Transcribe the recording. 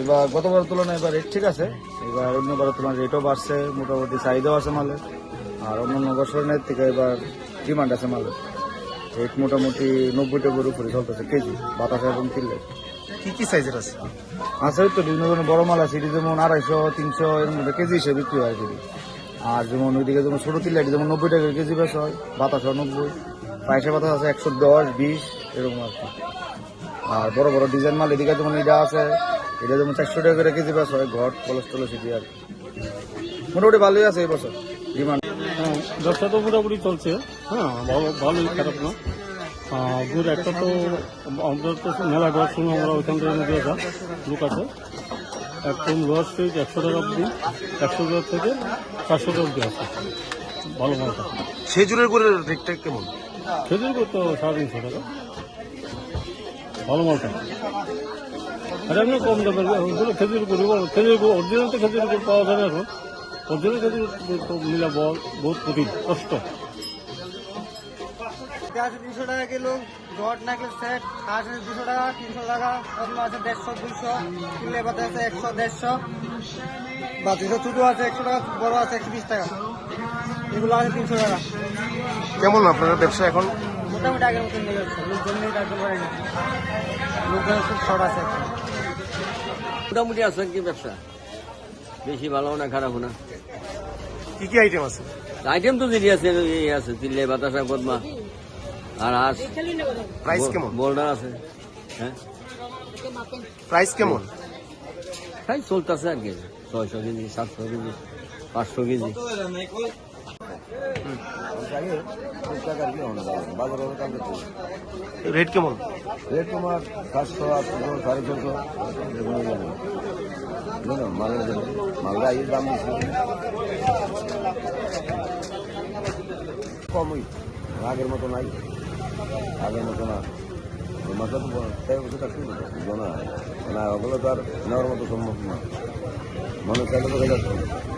এবার গতবারের তুলনায় এবার রেট ঠিক আছে। এবার অন্যবারের তুলনায় রেটও বাড়ছে মোটামুটি চাহিদাও আছে মালের। আর অন্যান্য বছরের থেকে এবার ডিমান্ড আছে মালের। রেট মোটামুটি নব্বই টাকার উপরে চলতেছে কেজি বাতাস এবং কিনলে কি কি সাইজের আছে? আছে তো বিভিন্ন ধরনের বড় মাল আছে এটি যেমন আড়াইশো তিনশো এর মধ্যে কেজি হিসেবে বিক্রি হয় কেজি আর যেমন ওইদিকে যেমন ছোটো তিল্লাটি যেমন নব্বই টাকা কেজি বেশ হয় বাতাসও নব্বই। পায়েসে বাতাস আছে একশো দশ বিশ এরকম আর কি। আর বড় বড় ডিজাইন মাল এদিকে যেমন এটা আছে এটা যেমন চারশো টাকা করে কেজি বেশ হয় ঘট কলস টলস এটি আর কি। মোটামুটি ভালোই আছে এই বছর। ডিমান্ড হ্যাঁ, ব্যবসা তো মোটামুটি চলছে। হ্যাঁ ভালো ভালোই খারাপ না। গুড় একটা তো আমাদের তো মেলা ঘর সময় আমরা ওইখান থেকে এনে দিয়ে যাই লোক আছে। একদম লোয়ার স্টেজ একশো টাকা অব্দি একশো টাকা থেকে চারশো টাকা অব্দি আছে। ভালো মালটা। খেজুরের গুড়ের রেটটা কেমন? খেজুর গুড় তো সাড়ে তিনশো টাকা। ভালো মালটা। আর এমনি কম দামের ওগুলো খেজুর গুড় খেজুর গুড় অরিজিনাল তো খেজুর গুড় পাওয়া যায় না এখন। অরিজিনাল খেজুর গুড় তো মিলা বল বহুত কঠিন কষ্ট। দুশো টাকা কিলো জট নাকের সেট হাঁস দুশো টাকা তিনশো টাকা অন্য আছে দেড়শো দুশো কিলে পাতা আছে একশো দেড়শো। বা দুশো ছোটো আছে একশো টাকা বড় আছে একশো বিশ টাকা। এগুলো আছে তিনশো টাকা। কেমন আপনার ব্যবসা এখন? মোটামুটি আগের মতন নিয়ে যাচ্ছে লোকজন নেই তারপর পারে না লোকজন খুব শর্ট আছে এখন। মোটামুটি আছে কি ব্যবসা। বেশি ভালো না খারাপ না। কি কি আইটেম আছে? আইটেম তো যেটি আছে এই আছে চিল্লে বাতাসা কদমা আর হাঁস। প্রাইস কেমন? বোল্ডার আছে। হ্যাঁ? প্রাইস কেমন? তাই চলতেছে আর কি। ছয়শো কেজি সাতশো কেজি পাঁচশো কেজি। রেট কেমন? রেট তোমার সাতশো, আটশো, সাড়ে ছশো জন্য। মালটা এর দাম কমই। আগের মতো নাই। আগের মতো না। থাকতে না? না ওগুলো তো আর নেওয়ার মতো সম্ভব না। মনে